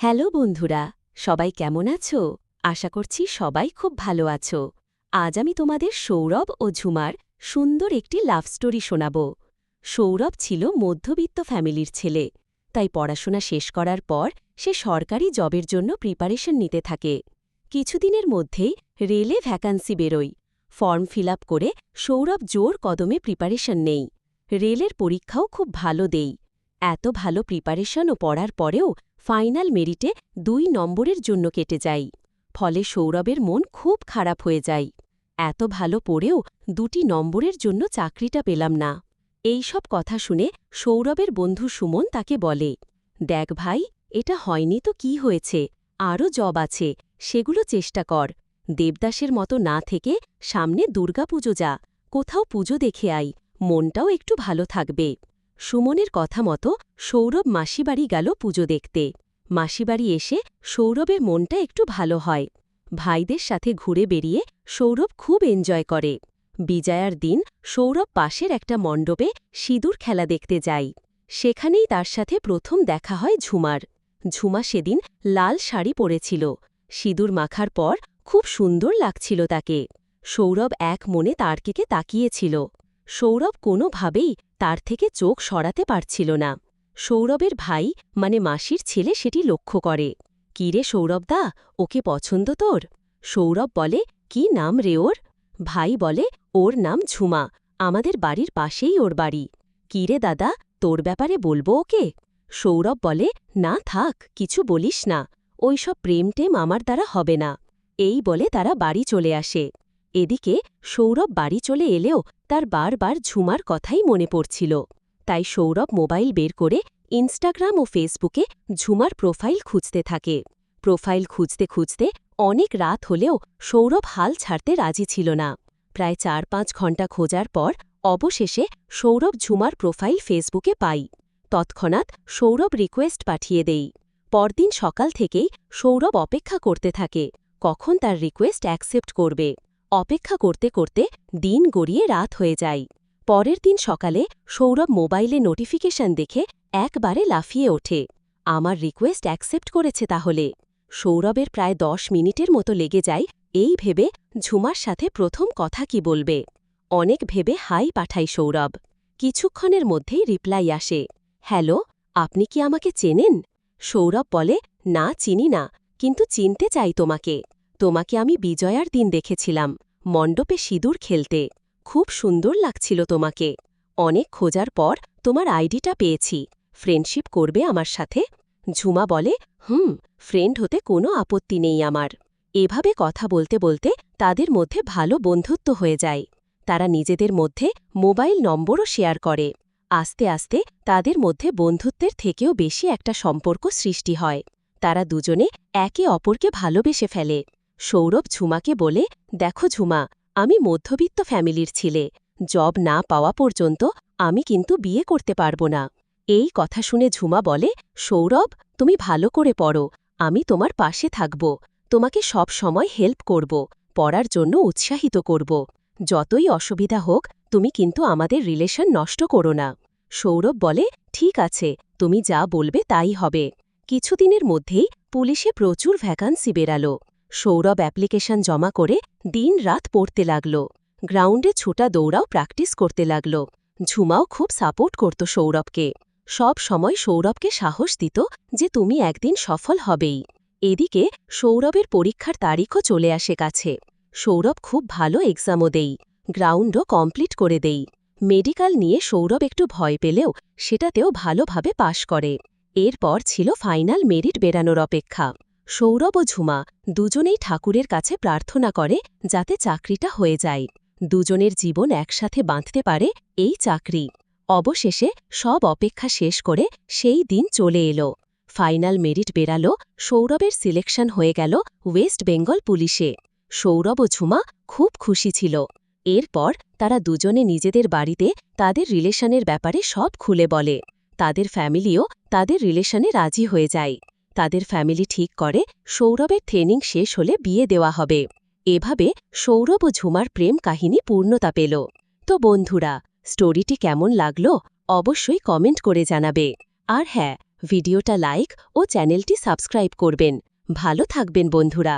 Hello বন্ধুরা, সবাই কেমন আছো? আশা করছি সবাই খুব ভালো আছো। আজ আমি তোমাদের সৌরভ ও ঝুমার সুন্দর একটি লাভ স্টোরি শোনাব। সৌরভ ছিল মধ্যবিত্ত ফ্যামিলির ছেলে, তাই পড়াশোনা শেষ করার পর সে সরকারি জবের জন্য প্রিপারেশন নিতে থাকে। কিছুদিনের মধ্যেই রেলে ভ্যাকান্সি বেরোয়। ফর্ম ফিল করে সৌরভ জোর কদমে প্রিপারেশন নেই। রেলের পরীক্ষাও খুব ভালো দেই। এত ভালো প্রিপারেশন ও পড়ার পরেও ফাইনাল মেরিটে দুই নম্বরের জন্য কেটে যাই ফলে সৌরভের মন খুব খারাপ হয়ে যায়। এত ভালো পড়েও দুটি নম্বরের জন্য চাকরিটা পেলাম না। এই সব কথা শুনে সৌরভের বন্ধু সুমন তাকে বলে, দেখ ভাই, এটা হয়নি তো কি হয়েছে? আরও জব আছে, সেগুলো চেষ্টা কর। দেবদাসের মতো না থেকে সামনে দুর্গাপুজো যা, কোথাও পুজো দেখে আই মনটাও একটু ভালো থাকবে। সুমনের কথা মতো সৌরভ মাসিবাড়ি গেল পুজো দেখতে। মাসিবাড়ি এসে সৌরভের মনটা একটু ভালো হয়। ভাইদের সাথে ঘুরে বেরিয়ে সৌরভ খুব এনজয় করে। বিজয়ার দিন সৌরভ পাশের একটা মণ্ডপে সিঁদুর খেলা দেখতে যায়। সেখানেই তার সাথে প্রথম দেখা হয় ঝুমার। ঝুমা সেদিন লাল শাড়ি পরেছিল। সিঁদুর মাখার পর খুব সুন্দর লাগছিল তাকে। সৌরভ এক মনে তার দিকে তাকিয়েছিল। সৌরভ কোনোভাবেই তার থেকে চোখ সরাতে পারছিল না। সৌরভের ভাই মানে মাসির ছেলে সেটি লক্ষ্য করে। কি রে সৌরভদা ওকে পছন্দ তোর? সৌরভ বলে, কি নাম রে ওর? ভাই বলে, ওর নাম ঝুমা, আমাদের বাড়ির পাশেই ওর বাড়ি। কি রে দাদা, তোর ব্যাপারে বলব ওকে? সৌরভ বলে, না থাক, কিছু বলিস না, ওইসব প্রেম টেম আমার দ্বারা হবে না। এই বলে তারা বাড়ি চলে আসে। এদিকে সৌরভ বাড়ি চলে এলেও তার বারবার ঝুমার কথাই মনে পড়ছিল। তাই সৌরভ মোবাইল বের করে ইনস্টাগ্রাম ও ফেসবুকে ঝুমার প্রোফাইল খুঁজতে থাকে। প্রোফাইল খুঁজতে খুঁজতে অনেক রাত হলেও সৌরভ হাল ছাড়তে রাজি ছিল না। প্রায় চার পাঁচ ঘণ্টা খোঁজার পর অবশেষে সৌরভ ঝুমার প্রোফাইল ফেসবুকে পাই। তৎক্ষণাৎ সৌরভ রিকোয়েস্ট পাঠিয়ে দেই। পরদিন সকাল থেকেই সৌরভ অপেক্ষা করতে থাকে। কখন তার রিকোয়েস্ট অ্যাকসেপ্ট করবে? অপেক্ষা করতে করতে দিন গড়িয়ে রাত হয়ে যায়। পরের দিন সকালে সৌরভ মোবাইলে নোটিফিকেশন দেখে একবারে লাফিয়ে ওঠে। আমার রিকোয়েস্ট অ্যাকসেপ্ট করেছে তাহলে। সৌরভের প্রায় দশ মিনিটের মতো লেগে যায় এই ভেবে ঝুমার সাথে প্রথম কথা কি বলবে। অনেক ভেবে হাই পাঠাই সৌরভ। কিছুক্ষণের মধ্যেই রিপ্লাই আসে, হ্যালো, আপনি কি আমাকে চেনেন? সৌরভ বলে, না, চিনি না, কিন্তু চিনতে চাই তোমাকে। তোমাকে আমি বিজয়ার দিন দেখেছিলাম, মণ্ডপে সিঁদুর খেলতে। খুব সুন্দর লাগছিল তোমাকে। অনেক খোঁজার পর তোমার আইডিটা পেয়েছি। ফ্রেন্ডশিপ করবে আমার সাথে। ঝুমা বলে, হুম, ফ্রেন্ড হতে কোনো আপত্তি নেই আমার। এভাবে কথা বলতে বলতে তাদের মধ্যে ভালো বন্ধুত্ব হয়ে যায়। তারা নিজেদের মধ্যে মোবাইল নম্বরও শেয়ার করে। আস্তে আস্তে তাদের মধ্যে বন্ধুত্বের থেকেও বেশি একটা সম্পর্ক সৃষ্টি হয়। তারা দুজনে একে অপরকে ভালোবেসে ফেলে। সৌরভ ঝুমাকে বলে, দেখো ঝুমা আমি মধ্যবিত্ত ফ্যামিলির ছিলে। জব না পাওয়া পর্যন্ত আমি কিন্তু বিয়ে করতে পারব না। এই কথা শুনে ঝুমা বলে, সৌরভ, তুমি ভালো করে পড়ো। আমি তোমার পাশে থাকব। তোমাকে সব সময় হেল্প করব। পড়ার জন্য উৎসাহিত করব। যতই অসুবিধা হোক, তুমি কিন্তু আমাদের রিলেশন নষ্ট করো না। সৌরভ বলে, ঠিক আছে, তুমি যা বলবে তাই হবে। কিছুদিনের মধ্যেই পুলিশে প্রচুর ভ্যাকান্সি বেরালো। সৌরভ অ্যাপ্লিকেশন জমা করে দিন রাত পড়তে লাগল। গ্রাউন্ডে ছোটা দৌড়াও প্র্যাকটিস করতে লাগল। ঝুমাও খুব সাপোর্ট করত সৌরভকে। সব সময় সৌরভকে সাহস দিত যে তুমি একদিন সফল হবেই। এদিকে সৌরভের পরীক্ষার তারিখও চলে আসে কাছে। সৌরভ খুব ভালো এক্সামও দেই, গ্রাউন্ডও কমপ্লিট করে দেই। মেডিকেল নিয়ে সৌরভ একটু ভয় পেলেও সেটাতেও ভালোভাবে পাশ করে। এরপর ছিল ফাইনাল মেরিট বেরানোর অপেক্ষা। সৌরভ ও ঝুমা দুজনেই ঠাকুরের কাছে প্রার্থনা করে যাতে চাকরিটা হয়ে যায়। দুজনের জীবন একসাথে বাঁধতে পারে এই চাকরি। অবশেষে সব অপেক্ষা শেষ করে সেই দিন চলে এলো। ফাইনাল মেরিট বেরালো সৌরভের সিলেকশন হয়ে গেল ওয়েস্ট বেঙ্গল পুলিশে। সৌরভ ও ঝুমা খুব খুশি ছিল। এরপর তারা দুজনে নিজেদের বাড়িতে তাদের রিলেশনের ব্যাপারে সব খুলে বলে। তাদের ফ্যামিলিও তাদের রিলেশনে রাজি হয়ে যায়। তাদের ফ্যামিলি ঠিক করে, সৌরভের ট্রেনিং শেষ হলে বিয়ে দেওয়া হবে। এভাবে সৌরভ ও ঝুমার প্রেম কাহিনী পূর্ণতা পেল। তো বন্ধুরা, স্টোরিটি কেমন লাগল অবশ্যই কমেন্ট করে জানাবে। আর হ্যাঁ ভিডিওটা লাইক ও চ্যানেলটি সাবস্ক্রাইব করবেন। ভালো থাকবেন বন্ধুরা।